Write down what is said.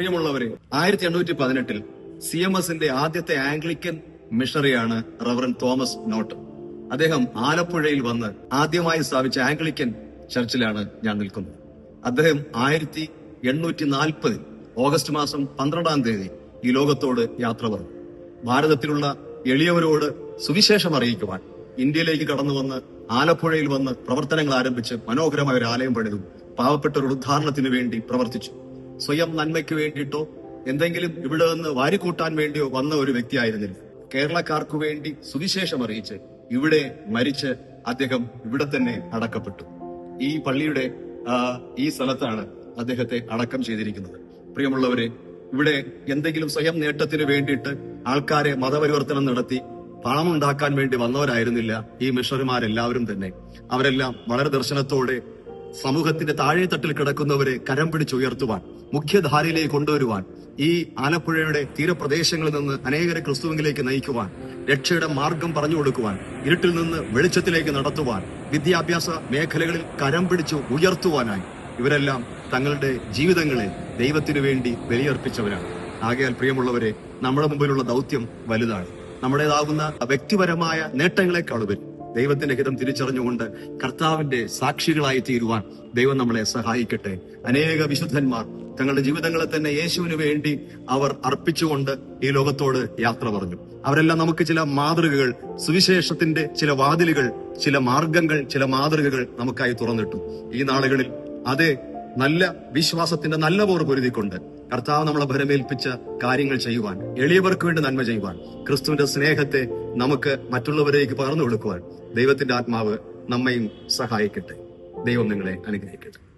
പ്രിയമുള്ളവരെ ആയിരത്തി എണ്ണൂറ്റി പതിനെട്ടിൽ സി എം എസിന്റെ ആദ്യത്തെ ആംഗ്ലിക്കൻ മിഷണറിയാണ് റവറൻ തോമസ് നോട്ട്. അദ്ദേഹം ആലപ്പുഴയിൽ വന്ന് ആദ്യമായി സ്ഥാപിച്ച ആംഗ്ലിക്കൻ ചർച്ചിലാണ് ഞാൻ നിൽക്കുന്നത്. അദ്ദേഹം ആയിരത്തി എണ്ണൂറ്റി നാൽപ്പതിൽ ഓഗസ്റ്റ് മാസം പന്ത്രണ്ടാം തീയതി ഈ ലോകത്തോട് യാത്ര പറഞ്ഞു ഭാരതത്തിലുള്ള എളിയവരോട് സുവിശേഷം അറിയിക്കുവാൻ ഇന്ത്യയിലേക്ക് കടന്നു വന്ന് ആലപ്പുഴയിൽ വന്ന് പ്രവർത്തനങ്ങൾ ആരംഭിച്ച് മനോഹരമായ ഒരു ആലയം പണിതു. പാവപ്പെട്ടവരുടെ ഉദ്ധാരണത്തിന് വേണ്ടി പ്രവർത്തിച്ചു. സ്വയം നന്മയ്ക്ക് വേണ്ടിയിട്ടോ എന്തെങ്കിലും ഇവിടെ നിന്ന് വാരിക്കൂട്ടാൻ വേണ്ടിയോ വന്ന ഒരു വ്യക്തിയായിരുന്നില്ല. കേരളക്കാർക്ക് വേണ്ടി സുവിശേഷം അറിയിച്ച് ഇവിടെ മരിച്ച് അദ്ദേഹം ഇവിടെ തന്നെ അടക്കപ്പെട്ടു. ഈ പള്ളിയുടെ ഈ സ്ഥലത്താണ് അദ്ദേഹത്തെ അടക്കം ചെയ്തിരിക്കുന്നത്. പ്രിയമുള്ളവരെ ഇവിടെ എന്തെങ്കിലും സ്വയം നേട്ടത്തിന് വേണ്ടിയിട്ട് ആൾക്കാരെ മതപരിവർത്തനം നടത്തി പണമുണ്ടാക്കാൻ വേണ്ടി വന്നവരായിരുന്നില്ല ഈ മിഷണറിമാരെല്ലാവരും തന്നെ. അവരെല്ലാം വളരെ ദർശനത്തോടെ സമൂഹത്തിന്റെ താഴെ തട്ടിൽ കിടക്കുന്നവരെ കരം പിടിച്ചുയർത്തുവാൻ മുഖ്യധാരയിലേക്ക് കൊണ്ടുവരുവാൻ ഈ ആലപ്പുഴയുടെ തീരപ്രദേശങ്ങളിൽ നിന്ന് അനേകരെ ക്രിസ്തുവിലേക്ക് നയിക്കുവാൻ രക്ഷയുടെ മാർഗം പറഞ്ഞു കൊടുക്കുവാൻ ഇരുട്ടിൽ നിന്ന് വെളിച്ചത്തിലേക്ക് നടത്തുവാൻ വിദ്യാഭ്യാസ മേഖലകളിൽ കരം പിടിച്ചു ഉയർത്തുവാനായി ഇവരെല്ലാം തങ്ങളുടെ ജീവിതങ്ങളെ ദൈവത്തിനു വേണ്ടി ബലിയർപ്പിച്ചവരാണ്. ആകയാൽ പ്രിയമുള്ളവരെ നമ്മുടെ മുമ്പിലുള്ള ദൗത്യം വലുതാണ്. നമ്മുടേതാകുന്ന വ്യക്തിപരമായ നേട്ടങ്ങളെക്കാൾ ഉപരി ദൈവത്തിന്റെ ഹിതം തിരിച്ചറിഞ്ഞുകൊണ്ട് കർത്താവിന്റെ സാക്ഷികളായി തീരുവാൻ ദൈവം നമ്മളെ സഹായിക്കട്ടെ. അനേക വിശുദ്ധന്മാർ തങ്ങളുടെ ജീവിതങ്ങളെ തന്നെ യേശുവിന് വേണ്ടി അവർ അർപ്പിച്ചുകൊണ്ട് ഈ ലോകത്തോട് യാത്ര പറഞ്ഞു. അവരെല്ലാം നമുക്ക് ചില മാതൃകകൾ സുവിശേഷത്തിന്റെ ചില വാതിലുകൾ ചില മാർഗങ്ങൾ ചില മാതൃകകൾ നമുക്കായി തുറന്നിട്ടു. ഈ നാളുകളിൽ അതേ നല്ല വിശ്വാസത്തിന്റെ നല്ല പോർ പൊരുതിക്കൊണ്ട് കർത്താവ് നമ്മളെ ഭരമേൽപ്പിച്ച കാര്യങ്ങൾ ചെയ്യുവാൻ എളിയവർക്ക് വേണ്ടി നന്മ ചെയ്യുവാൻ ക്രിസ്തുവിന്റെ സ്നേഹത്തെ നമുക്ക് മറ്റുള്ളവരേക്ക് പകർന്നു കൊടുക്കുവാൻ ദൈവത്തിന്റെ ആത്മാവ് നമ്മയും സഹായിക്കട്ടെ. ദൈവം നിങ്ങളെ അനുഗ്രഹിക്കട്ടെ.